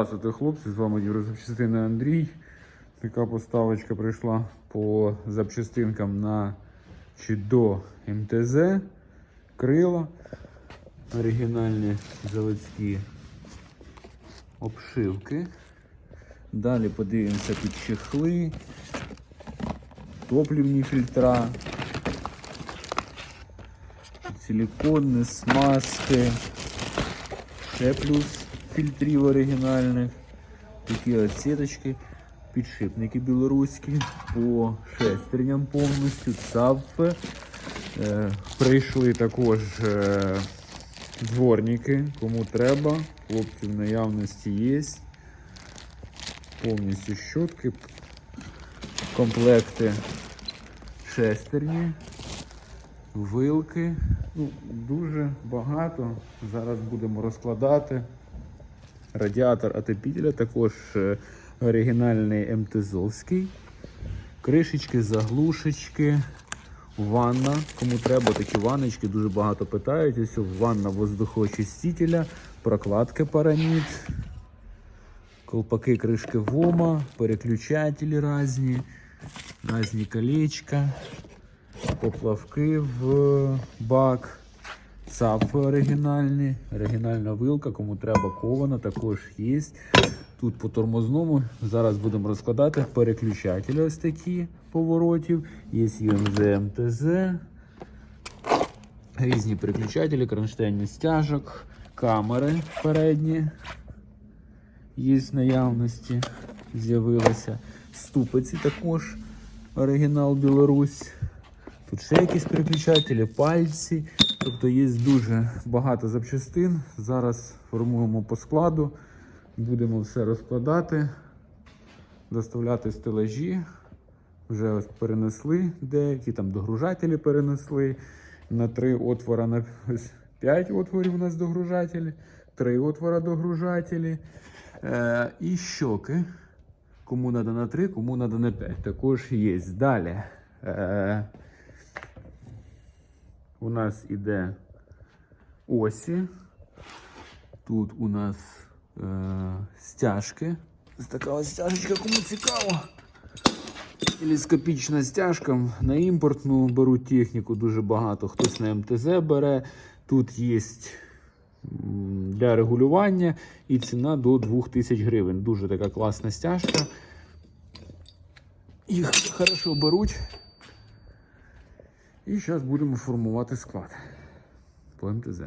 Здравствуйте, хлопці, з вами Юрій Андрій. Така поставочка прийшла по запчастинкам на чи до МТЗ, крила, оригінальні заводські обшивки. Далі подивимося під чехли, топлівні фільтра, силиконні смазки, ще плюс фільтрів оригінальних, такі от сіточки, підшипники білоруські по шестерням повністю, цапфи. Е, прийшли також е, дворники, кому треба, хлопці в наявності є. Повністю щотки, комплекти шестерні, вилки. Ну, дуже багато. Зараз будемо розкладати. Радіатор отопителя також е, оригінальний МТЗовський. Кришечки, заглушечки, ванна. Кому треба такі ванночки, дуже багато питають. Ось ванна воздухоочистителя, прокладки параніт, колпаки кришки ВОМа, переключателі різні, різні колечка, поплавки в бак. Цапфи оригінальні, оригінальна вилка, кому треба кована, також є. Тут по тормозному. Зараз будемо розкладати переключателі ось такі поворотів. Є ЮМЗ МТЗ. Різні переключателі, кронштейні стяжок, камери передні. Є в наявності, з'явилися. Ступиці також. Оригінал Білорусь. Тут ще якісь переключателі, пальці. Тобто є дуже багато запчастин. Зараз формуємо по складу, будемо все розкладати, доставляти стелажі. Вже ось перенесли деякі, там догружателі перенесли. На три отвора на ось 5 отворів у нас догружателі, три отвора догружателі. Е, і щоки. Кому треба на 3, кому треба на 5. Також є. Далі. Е, у нас іде осі. Тут у нас е, стяжки. Ось така ось стяжечка, кому цікаво. Телескопічна стяжка. На імпортну беруть техніку дуже багато. Хтось на МТЗ бере. Тут є для регулювання і ціна до 2000 гривень. Дуже така класна стяжка. Їх хорошо беруть. І зараз будемо формувати склад по МТЗ.